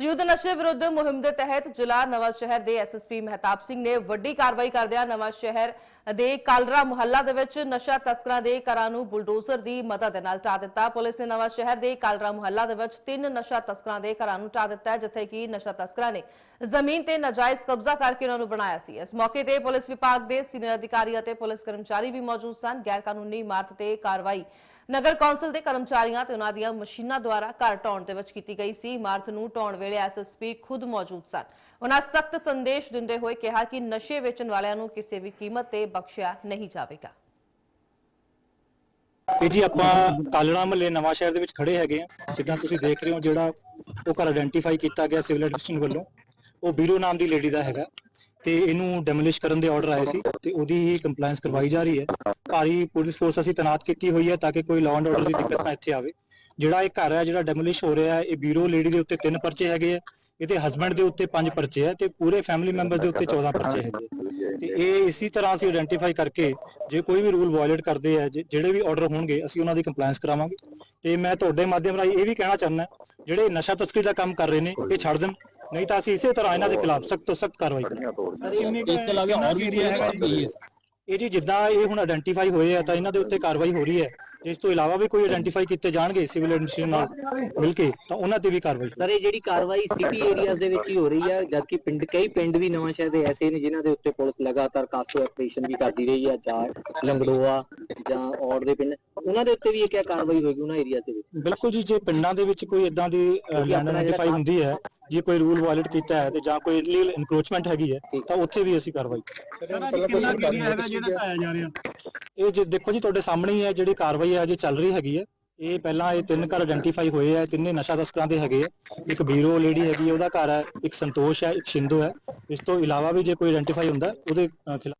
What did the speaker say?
ਯੁੱਧ ਨਸ਼ੇ ਵਿਰੁੱਧ ਮੁਹਿੰਮ ਦੇ ਤਹਿਤ ਜ਼ਿਲ੍ਹਾ ਨਵਾਂ ਸ਼ਹਿਰ ਦੇ ਐਸਐਸਪੀ ਮਹਿਤਾਬ ਸਿੰਘ ਨੇ ਵੱਡੀ ਕਾਰਵਾਈ ਕਰਦਿਆਂ ਨਵਾਂ ਸ਼ਹਿਰ ਦੇ ਕਾਲਰਾ ਮੁਹੱਲਾ ਦੇ ਵਿੱਚ ਨਸ਼ਾ ਤਸਕਰਾਂ ਦੇ ਘਰਾਂ ਨੂੰ ਬੁਲਡੋਜ਼ਰ ਦੀ ਮਦਦ ਨਾਲ ਢਾਹ ਦਿੱਤਾ। ਪੁਲਿਸ ਨੇ ਨਵਾਂ ਸ਼ਹਿਰ ਦੇ ਕਾਲਰਾ ਮੁਹੱਲਾ ਦੇ ਵਿੱਚ ਤਿੰਨ ਨਸ਼ਾ ਤਸਕਰਾਂ ਦੇ ਘਰਾਂ ਨੂੰ ਢਾਹ ਦਿੱਤਾ, ਜਿੱਥੇ ਕਿ ਨਸ਼ਾ ਤਸਕਰਾਂ ਨੇ ਜ਼ਮੀਨ ਤੇ ਨਾਜਾਇਜ਼ ਕਬਜ਼ਾ ਕਰਕੇ ਉਹਨਾਂ ਨੂੰ ਬਣਾਇਆ ਸੀ। ਇਸ ਮੌਕੇ ਤੇ ਪੁਲਿਸ ਵਿਭਾਗ ਦੇ ਸੀਨੀਅਰ ਅਧਿਕਾਰੀ ਅਤੇ ਪੁਲਿਸ ਕਰਮਚਾਰੀ ਵੀ ਮੌਜੂਦ ਸਨ। ਗੈਰ ਕਾਨੂੰਨੀ ਇਮਾਰਤ ਤੇ ਕਾਰਵਾਈ ਨਗਰ ਕੌਂਸਲ ਦੇ ਕਰਮਚਾਰੀਆਂ ਤੇ ਉਹਨਾਂ ਦੀਆਂ ਮਸ਼ੀਨਾਂ ਦੁਆਰਾ ਘਰ ਢਾਉਣ ਦੇ ਵਿੱਚ ਕੀਤੀ ਗਈ ਸੀ। ਇਮਾਰਤ ਨੂੰ ਢਾਉਣ ਵੇਲੇ ਐਸਐਸਪੀ ਖੁਦ ਮੌਜੂਦ ਸਨ। ਉਹਨਾਂ ਸਖਤ ਸੰਦੇਸ਼ ਦਿੰਦੇ ਹੋਏ ਕਿਹਾ ਕਿ ਨਸ਼ੇ ਵੇਚਣ ਵਾਲਿਆਂ ਨੂੰ ਕਿਸੇ ਵੀ ਕੀਮਤ ਤੇ ਬਖਸ਼ਿਆ ਨਹੀਂ ਜਾਵੇਗਾ। ਇਹ ਜੀ ਆਪਾਂ ਕਾਲੜਾ ਮਹੱਲੇ ਨਵਾਂ ਸ਼ਹਿਰ ਦੇ ਵਿੱਚ ਖੜੇ ਹੈਗੇ ਆ ਜਿੱਦਾਂ ਤੁਸੀਂ ਦੇਖ ਰਹੇ ਹੋ ਜਿਹੜਾ ਉਹ ਘਰ ਆਇਡੈਂਟੀਫਾਈ ਕੀਤਾ ਗਿਆ ਸਿਵਲ ਐਡਮਿਨਿਸਟ੍ਰੇਸ਼ਨ ਵੱਲੋਂ। ਉਹ ਬੀਰੋ ਨਾਮ ਦੀ ਲੇਡੀ ਦਾ ਹੈਗਾ। ਤੇ ਇਹਨੂੰ ਡੈਮੋਲਿਸ਼ ਕਰਨ ਦੇ ਆਰਡਰ ਆਏ ਸੀ ਤੇ ਉਹਦੀ ਹੀ ਕੰਪਲਾਈਂਸ ਕਰਵਾਈ ਜਾ ਰਹੀ ਹੈ। ਭਾਰੀ ਪੁਲਿਸ ਫੋਰਸ ਅਸੀਂ ਤੈਨਾਤ ਕੀਤੀ ਹੋਈ ਹੈ ਤਾਂ ਕਿ ਕੋਈ ਲਾਅ ਐਂਡ ਆਰਡਰ ਦੀ ਦਿੱਕਤ ਨਾ ਇੱਥੇ ਆਵੇ। ਜਿਹੜਾ ਇਹ ਘਰ ਹੈ, ਜਿਹੜਾ ਡੈਮੋਲਿਸ਼ ਹੋ ਰਿਹਾ ਹੈ, ਇਹ ਬੀਰੋ ਲੇਡੀ ਦੇ ਉੱਤੇ ਤਿੰਨ ਪਰਚੇ ਹੈਗੇ ਆ ਇਹਦੇ ਹਸਬੰਡ ਦੇ ਉੱਤੇ ਪੰਜ ਪਰਚੇ ਹੈ ਤੇ ਪੂਰੇ ਫੈਮਿਲੀ ਮੈਂਬਰ ਦੇ ਉੱਤੇ 14 ਪਰਚੇ ਹੈਗੇ ਤੇ ਇਹ ਇਸੇ ਤਰ੍ਹਾਂ ਅਸੀਂ ਆਇਡੈਂਟੀਫਾਈ ਕਰਕੇ ਜੇ ਕੋਈ ਵੀ ਰੂਲ ਵਾਇਲੇਟ ਕਰਦੇ ਆ ਜਿਹੜੇ ਵੀ ਆਰਡਰ ਹੋਣਗੇ, ਅਸੀਂ ਉਹਨਾਂ ਦੀ ਕੰਪਲਾਈਂਸ ਕਰਾਵਾਂਗੇ। ਤੇ ਮੈਂ ਤੁਹਾਡੇ ਮਾਧਿਅਮ ਰਾਹੀਂ ਇਹ ਵੀ ਕਹਿਣਾ ਚਾਹੁੰਦਾ, ਜਿਹੜੇ ਨਸ਼ਾ ਤਸਕਰੀ ਦਾ ਕੰਮ ਕਰ ਰਹੇ ਨੇ, ਇਹ ਛੱਡ ਦੇਣ। ਨਹੀਂ ਤਾਂ ਅਸੀਂ ਇਸੇ ਤਰ੍ਹਾਂ ਇਹਨਾਂ ਦੇ ਖਿਲਾਫ ਸਖਤ ਤੋਂ ਸਖਤ ਕਾਰਵਾਈ ਕਰਾਂਗੇ। ਇਸ ਤੋਂ ਇਲਾਵਾ ਹੋਰ ਵੀ ਏਰੀਆ ਹੈਗਾ ਜੀ ਇਹ ਜੀ ਜਿੱਦਾਂ ਇਹ ਹੁਣ ਆਇਡੈਂਟੀਫਾਈ ਹੋਏ ਆ ਤਾਂ ਇਹਨਾਂ ਦੇ ਉੱਤੇ ਕਾਰਵਾਈ ਹੋ ਰਹੀ ਹੈ। ਤੇ ਇਸ ਤੋਂ ਇਲਾਵਾ ਵੀ ਕੋਈ ਆਇਡੈਂਟੀਫਾਈ ਕੀਤੇ ਜਾਣਗੇ ਸਿਵਲ ਐਡਮਿਨਿਸਟ੍ਰੇਸ਼ਨ ਨਾਲ ਮਿਲ ਕੇ ਤਾਂ ਉਹਨਾਂ ਤੇ ਵੀ ਕਾਰਵਾਈ ਸਰ ਇਹ ਜਿਹੜੀ ਕਾਰਵਾਈ ਸਿਟੀ ਏਰੀਆਜ਼ ਦੇ ਵਿੱਚ ਹੀ ਹੋ ਰਹੀ ਹੈ ਜਦਕਿ ਪਿੰਡ ਕਈ ਪਿੰਡ ਵੀ ਨਵਾਂ ਸ਼ਹਿਰ ਦੇ ਐਸੇ ਨੇ ਜਿਨ੍ਹਾਂ ਦੇ ਉੱਤੇ ਪੁਲਿਸ ਲਗਾਤਾਰ ਕਾਸੋ ਆਪਰੇਸ਼ਨ ਵੀ ਕਰਦੀ ਰਹੀ ਹੈ ਜਾਂ ਲੰਗੜੋਆ ਜਾਂ ਔੜ ਦੇ ਪਿੰਡ। ਉਹਨਾਂ ਦੇ ਉੱਤੇ ਵੀ ਇਹ ਕਿਆ ਕਾਰਵਾਈ ਹੋਏਗੀ ਉਹਨਾਂ ਏਰੀਆ ਦੇ ਵਿੱਚ? ਬਿਲਕੁਲ ਜੀ ਜੇ ਪਿੰਡਾਂ ਦੇ ਵਿੱਚ ਕੋਈ ਇਦਾਂ ਦੀ ਕੰਮ- ਹੁੰਦੀ ਹੈ ਜੇ ਕੋਈ ਰੂਲ ਵਾਇਲੇਟ ਕੀਤਾ ਹੈ ਤੇ ਜਾਂ ਕੋਈ ਇਲੀਗਲ ਇਨਕਰੋਚਮੈਂਟ ਹੈਗੀ ਹੈ ਤਾਂ ਉੱਥੇ ਵੀ ਅਸੀਂ ਕਾਰਵਾਈ ਇਹ ਜੇ ਦੇਖੋ ਜੀ ਤੁਹਾਡੇ ਸਾਹਮਣੇ ਹੀ ਹੈ ਜਿਹੜੀ ਕਾਰਵਾਈ ਹੈ ਅਜੇ ਚੱਲ ਰਹੀ ਹੈਗੀ ਹੈ। ਇਹ ਪਹਿਲਾਂ ਇਹ ਤਿੰਨ ਘਰ ਆਇਡੈਂਟੀਫਾਈ ਹੋਏ ਆ ਤਿੰਨੇ ਨਸ਼ਾ ਤਸਕਰਾਂ ਦੇ ਹੈਗੇ ਆ ਇੱਕ ਬੀਰੋ ਲੇਡੀ ਹੈਗੀ ਉਹਦਾ ਘਰ ਹੈ ਇੱਕ ਸੰਤੋਸ਼ ਹੈ ਇੱਕ ਸ਼ਿੰਦੋ ਹੈ। ਇਸ ਤੋਂ ਇਲਾਵਾ ਵੀ ਜੇ ਕੋਈ ਆਇਡੈਂਟੀਫਾਈ ਹੁੰਦਾ ਉਹਦੇ ਖਿਲਾਫ